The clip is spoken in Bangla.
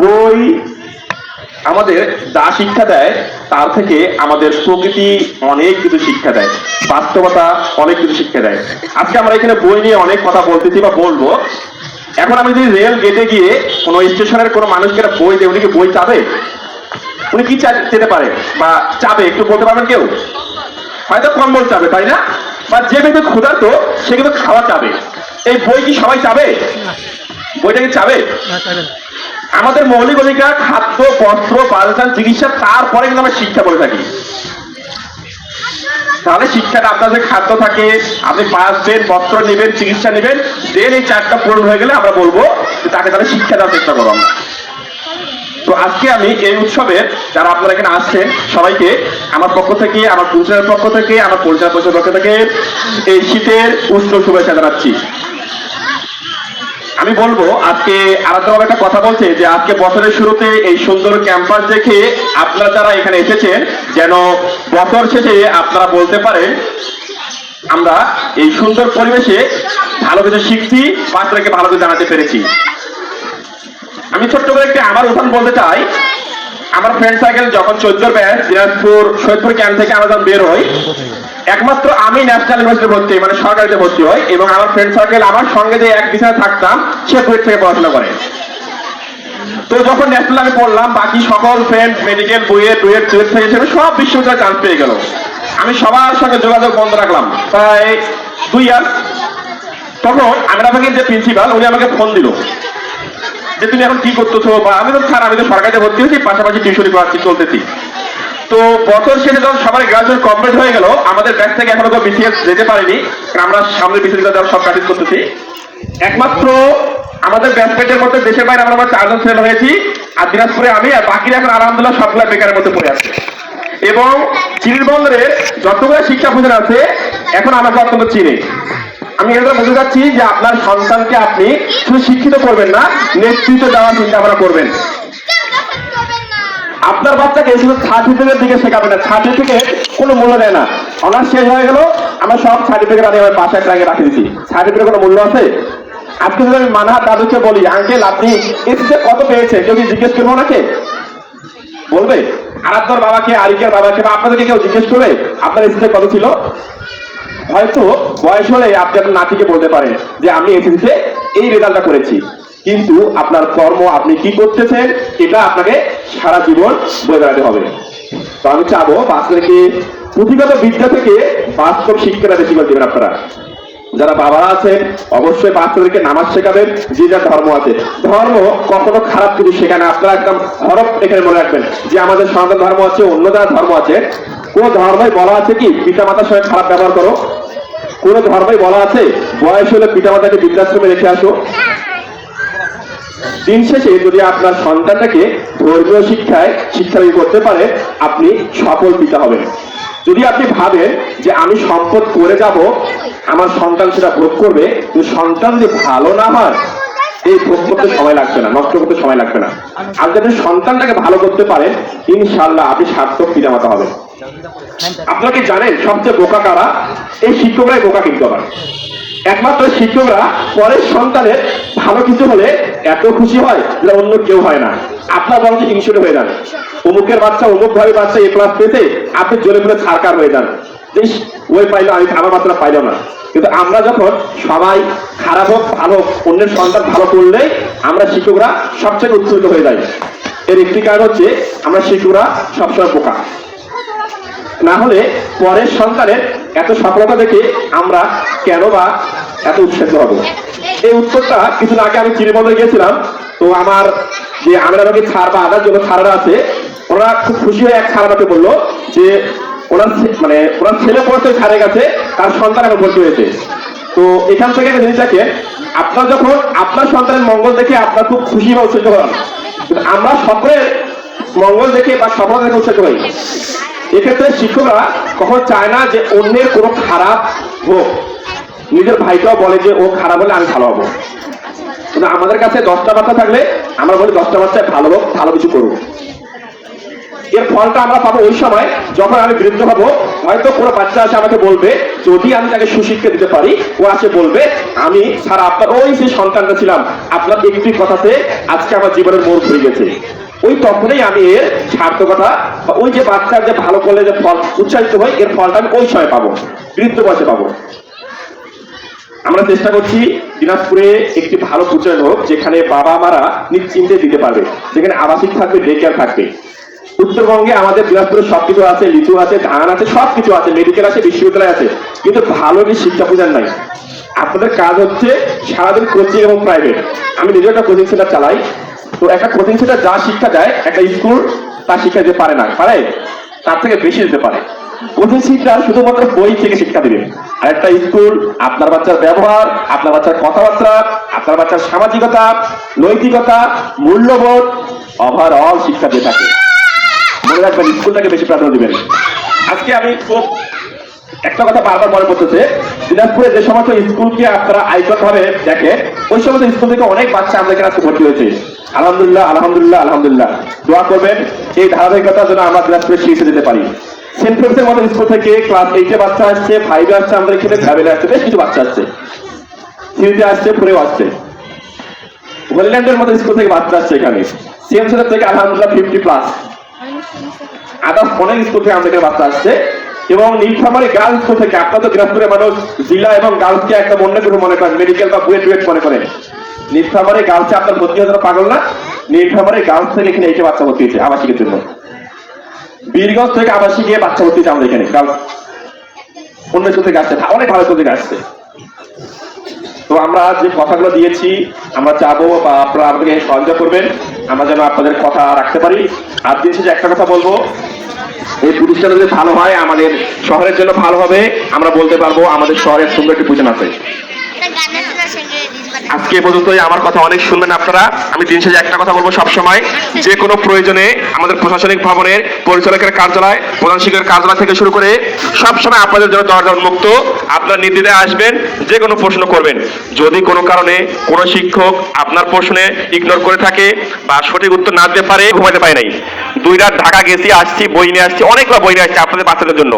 বই আমাদের যা শিক্ষা দেয়, তার থেকে আমাদের প্রকৃতি অনেক কিছু শিক্ষা দেয়, বাস্তবতা অনেক কিছু শিক্ষা দেয়। আজকে আমরা এখানে বই নিয়ে অনেক কথা বলতেছি বা বলব। এখন আমি যদি রেল গেটে গিয়ে কোনো স্টেশনের কোনো মানুষকে বই দেয় উনি কি বই চাবে? উনি কি চেতে পারে? বা চাবে? একটু বলতে পারবেন কেউ? হয়তো কম্বল চাবে, তাই না? বা যে ব্যক্তি ক্ষুধার্ত, সে কিন্তু খাওয়া চাবে। এই বই কি সবাই চাবে? বইটা কি চাবে? আমাদের মৌলিক অধিকার, খাদ্য, বস্ত্র, বাসস্থান, চিকিৎসা, তারপরে কিন্তু আমরা শিক্ষা বলে থাকি। তাহলে শিক্ষাটা আপনার যে খাদ্য থাকে, আপনি বাঁচবেন বস্ত্র নেবেন, চিকিৎসা নেবেন, দেন এই চারটা পূরণ হয়ে গেলে আমরা বলব তাকে তাহলে শিক্ষা দেওয়ার চেষ্টা করব তো আজকে আমি এই উৎসবের যারা আপনারা এখানে আসছেন, সবাইকে আমার পক্ষ থেকে, আমার পরিচয়ের পক্ষ থেকে, আমার পরিচয়ের পক্ষ থেকে এই শীতের উষ্ণ শুভেচ্ছা জানাচ্ছি। আমি বলব, আজকে আলাদাভাবে একটা কথা বলছে যে আজকে বছরের শুরুতে এই সুন্দর ক্যাম্পাস দেখে আপনারা যারা এখানে এসেছেন, যেন বছর শেষে আপনারা বলতে পারেন, আমরা এই সুন্দর পরিবেশে ভালো কিছু শিখছি বাচ্চাদেরকে ভালো কিছু জানাতে পেরেছি। আমি ছোট্ট করে একটি আমার উদাহরণ বলতে চাই। আমার ফ্রেন্ড সার্কেল যখন চোদ্দোর ব্যাচ দিনাজপুর, সৈয়দপুর ক্যাম্প থেকে আমরা বের হই একমাত্র আমি ন্যাশনাল ইউনিভার্সিটি ভর্তি মানে সরকারিতে ভর্তি হই এবং আমার ফ্রেন্ড সার্কেল আমার সঙ্গে যে এক বিছানায় থাকতাম, সে বুয়েট থেকে পড়াশোনা করে। তো যখন ন্যাশনাল আমি পড়লাম, বাকি সকল ফ্রেন্ড মেডিকেল বুয়েট ডুয়েট চুয়েট থেকে সব বিশ্ববিদ্যালয়ে চান্স পেয়ে গেল। আমি সবার সঙ্গে যোগাযোগ বন্ধ রাখলাম। প্রায় দুই ইয়ার তখন আগ্রাবাগের যে প্রিন্সিপাল উনি আমাকে ফোন দিল। যে, তুমি এখন কি করতেছো? বা, আমি তো স্যার আমি তো সরকারিতে ভর্তি হয়েছি, পাশাপাশি টিউশনি পড়াচ্ছি, চলতেছি। তো বছর শেষে যখন সবার গ্রাজুয়েট কমপ্লিট হয়ে গেল, আমাদের ব্যাচ থেকে এখনও কেউ বিসিএস যেতে পারেনি আমরা সামনের বিশ্ববিদ্যালয় সব প্র্যাকটিস করতেছি। একমাত্র আমাদের ব্যাচমেটের মধ্যে দেশের বাইরে আমরা চারজন ছেলে হয়েছি, আর দিনাজপুরে আমি আর বাকিরা এখন আলহামদুলিল্লাহ সবগুলা বেকারের মধ্যে পড়ে আছে। এবং চিরিরবন্দরের যতগুলো শিক্ষা প্রতিষ্ঠান আছে, এখন আমাকে অত্যন্ত চিনে। আমি এটা বলতে চাচ্ছি যে আপনার সন্তানকে আপনি শুধু শিক্ষিত করবেন না, নেতৃত্ব দেওয়ার চিন্তা ভাবনা করবেন। আপনার বাচ্চাকে শুধু সার্টিফিকেটের দিকে শেখাবে না। সার্টিফিকেট কোনো মূল্য দেয় না। অনার্স শেষ হয়ে গেল, আমরা সব সার্টিফিকেট আমি আমার বাসায় ট্রাকে রাখে দিচ্ছি সার্টিফিকেট কোনো মূল্য আছে? আজকে যদি আমি মানহার দাদুকে বলি, আঙ্কেল, আপনি এসিতে কত পেয়েছে কেউ কি জিজ্ঞেস করব ওনাকে? বলবে। আরাধ্যর বাবাকে, আরিকের বাবাকে বা আপনাদেরকে কেউ জিজ্ঞেস করবে, আপনার এসিতে কত ছিল? হয়তো বয়স হলে আপনি আপনার নাতিকে বলতে পারেন যে, আমি এসিতে এই রেজাল্টটা করেছি। কিন্তু আপনার কর্ম আপনি কি করতেছেন এটা আপনাকে সারা জীবন বয়ে বেড়াতে হবে। তো আমি চাবো বাচ্চাদেরকে পুঁথিগত বিদ্যা থেকে বাস্তব শিক্ষাটা বেশি করে দেবেন আপনারা। যারা বাবারা আছেন, অবশ্যই বাচ্চাদেরকে নামাজ শেখাবেন, যে যার ধর্ম আছে। ধর্ম কখনো খারাপ কিছু শেখায় না। আপনারা একদম হরফ এখানে মনে রাখবেন যে আমাদের সনাতন ধর্ম আছে, অন্য যারা ধর্ম আছে, কোন ধর্মই বলা আছে কি পিতা মাতার সঙ্গে খারাপ ব্যবহার করো? কোন ধর্মই বলা আছে, বয়স হলে পিতা মাতাকে বৃদ্ধাশ্রমে রেখে আসো? দিন শেষে যদি আপনার সন্তানটাকে ধর্মীয় শিক্ষায় শিক্ষাদান করতে পারে, আপনি সফল পিতা হবেন। যদি আপনি ভাবেন যে আমি সম্পদ করে যাব, আমার সন্তান সেটা ভোগ করবে, কিন্তু সন্তান যে ভালো না হয়, এই ভোগ করতে সময় লাগবে না, নষ্ট করতে সময় লাগবে না। আর যদি সন্তানটাকে ভালো করতে পারেন ইনশাল্লাহ আপনি সার্থক পিতামাতা হবেন। আপনারা কি জানেন সবচেয়ে বোকা কারা? এই শিক্ষকরাই বোকা কিন্তু আবার। একমাত্র শিক্ষকরা পরের সন্তানের ভালো কিছু হলে এত খুশি হয় যে অন্য কেউ হয় না। আপনার বরঞ্চ হিংসুটে হয়ে যান অমুকের বাচ্চা, অমুক ভাবে বাচ্চা এ ক্লাস পেতে আপনি জ্বলে পুরে ছাড়কার হয়ে যান। ওই পাইলো, আমি আমার বাচ্চাটা পাইলো না। কিন্তু আমরা যখন সবাই খারাপ হোক, ভালো হোক, অন্যের সন্তান ভালো করলে আমরা শিক্ষকরা সবচেয়ে উৎফুল্লিত হয়ে যাই। এর একটি কারণ হচ্ছে আমরা শিশুরা সবসময় বোকা। না হলে পরের সন্তানের এত সফলতা দেখে আমরা কেন বা এত উৎসাহিত হব? এই উত্তরটা কিছুদিন আগে আমি চিরিবন্দরে গিয়েছিলাম, তো আমার যে আমরা আমেরাবাগি ছাড় বা আদার জন্য ছাড়ারা আছে ওরা খুব খুশি হয়ে এক ছাড় আমাকে বলল যে ওনার মানে ওনার ছেলে পড়তে ছাড়ে গেছে, তার সন্তান এখন ভর্তি হয়েছে। তো এখান থেকে একটা জিনিস দেখেন, আপনার যখন আপনার সন্তানের মঙ্গল দেখে আপনার খুব খুশি বা উৎসাহিত হন আমরা সকলের মঙ্গল দেখে বা সফলতা দেখে উৎসাহিত হই। এক্ষেত্রে শিক্ষকরা কখন চায় না যে অন্যের কোনো খারাপ হোক। নিজের ভাইটাও বলে যে ও খারাপ হলে আমি ভালো হব। কিন্তু আমাদের কাছে দশটা বাচ্চা থাকলে আমরা বলি দশটা বাচ্চায় ভালো হোক, ভালো কিছু করব এর ফলটা আমরা পাবো ওই সময় যখন আমি বৃদ্ধ হব, হয়তো কোনো বাচ্চা আছে আমাকে বলবে, যদি আমি তাকে সুশিক্ষা দিতে পারি, ও আসে বলবে, আমি স্যার আপনার ওই যে সন্তানটা ছিলাম, আপনার একটি কথাতে আজকে আমার জীবনের মোড় ঘুরে গেছে। ওই তখনই আমি এর সার্থকতা ওই যে বাচ্চার যে ভালো করলে যে ফল উৎসাহিত হয় এর ফলটা আমি ওই সময় পাবো, বৃদ্ধ বয়সে পাবো। আমরা চেষ্টা করছি দিনাজপুরে একটি ভালো প্রচার হোক, যেখানে বাবা মারা নিশ্চিন্তে দিতে পারবে, যেখানে আবাসিক থাকবে ডে কেয়ার থাকবে। উত্তরবঙ্গে আমাদের দিনাজপুরে সবকিছু আছে, লিচু আছে, ধান আছে, সবকিছু আছে মেডিকেল আছে, বিশ্ববিদ্যালয় আছে, কিন্তু ভালো কি শিক্ষা প্রদান নাই। আপনাদের কাজ হচ্ছে সারাদিন কোচিং এবং প্রাইভেট আমি নিজে একটা কোচিং সেন্টার চালাই তো একটা কোচিং সেন্টার যা শিক্ষা দেয়, একটা স্কুল তা শিক্ষা দিতে পারে না। পারে? তার থেকে বেশি দিতে পারে। কোচিং সেন্টার শুধুমাত্র বই থেকে শিক্ষা দিবে। আর একটা স্কুল আপনার বাচ্চার ব্যবহার, আপনার বাচ্চার কথাবার্তা, আপনার বাচ্চার সামাজিকতা, নৈতিকতা, মূল্যবোধ ওভারঅল শিক্ষা দিয়ে থাকে। মনে রাখবেন স্কুলটাকে বেশি প্রাধান্য দিবেন। আজকে আমি খুব একটা কথা বারবার মনে পড়তেছে, দিনাজপুরে যে সমস্ত স্কুলকে আপনারা আইকন ভাবে দেখে, ওই সমস্ত স্কুল থেকে অনেক বাচ্চা আমাদের আজকে ভর্তি হয়েছে। আলহামদুলিল্লাহ আলহামদুলিল্লাহ আলহামদুলিল্লাহ। দোয়া করবেন, এই ধারাবাহিকতার জন্য আমরা দিনাজপুরে শীর্ষে যেতে পারি। সেন্ট ফ্রেন্সের মতো স্কুল থেকে ক্লাস এইটে বাচ্চা আসছে ফাইভে আসছে, আমাদের এখানে ফ্যামিলি আসছে, বেশ কিছু বাচ্চা আসছে। থ্রিতে আসছে ফোরেও আসছে। হোলিল্যান্ডের মতো স্কুল থেকে বাচ্চা আসছে এখানে। সিএম সেন্টার থেকে আলহামদুলিল্লাহ ফিফটি প্লাস আদার্স অনেক স্কুল থেকে আমাদের বাচ্চা আসছে। এবং নীলফামারী গার্লস থেকে আপনার তো দিনাজপুরের মানুষ, জেলা এবং গার্লসকে একটা অন্য করে মনে করেন মেডিকেল বা বুয়েট টুয়েট মনে করেন। নীলফামারী গার্লসে আপনার ভর্তি হওয়ার পাগল না, নীলফামারী গার্লস থেকে এখানে এসে বাচ্চা ভর্তি হয়েছে, আবাসিকের জন্য। বীরগঞ্জ থেকে আবাসিকে বাচ্চা ভর্তি হয়েছে আমাদের এখানে, গার্লস। স্কুল থেকে আসছে, অনেক ভালো থেকে আসছে। তো আমরা যে কথাগুলো দিয়েছি, আমরা চাবো বা আপনারা আমাদেরকে সহযোগিতা করবেন, আমরা যেন আপনাদের কথা রাখতে পারি। আর দিন শেষে একটা কথা বলব এই প্রতিষ্ঠানটা যদি ভালো হয়, আমাদের শহরের জন্য ভালো হবে। আমরা বলতে পারব, আমাদের শহরের সুন্দর একটি পূজন আছে আজকে এ পর্যন্তই, আমার কথা অনেক শুনবেন আপনারা। আমি দিন শেষে একটা কথা বলব সবসময়। যে কোনো প্রয়োজনে আমাদের প্রশাসনিক ভবনের পরিচালকের কার্যালয়, প্রধান শিক্ষকের কার্যালয় থেকে শুরু করে সবসময় আপনাদের জন্য দরজা উন্মুক্ত আপনার নির্দ্বিধায় আসবেন, যে কোনো প্রশ্ন করবেন। যদি কোনো কারণে কোনো শিক্ষক আপনার প্রশ্নে ইগনোর করে থাকে বা সঠিক উত্তর না দিতে পারে, ঘুমাতে পারে নাই। দুই রাত ঢাকা গেছি, আসছি, বই নিয়ে আসছি, অনেকগুলো বই নিয়ে আসছি আপনাদের বাচ্চাদের জন্য।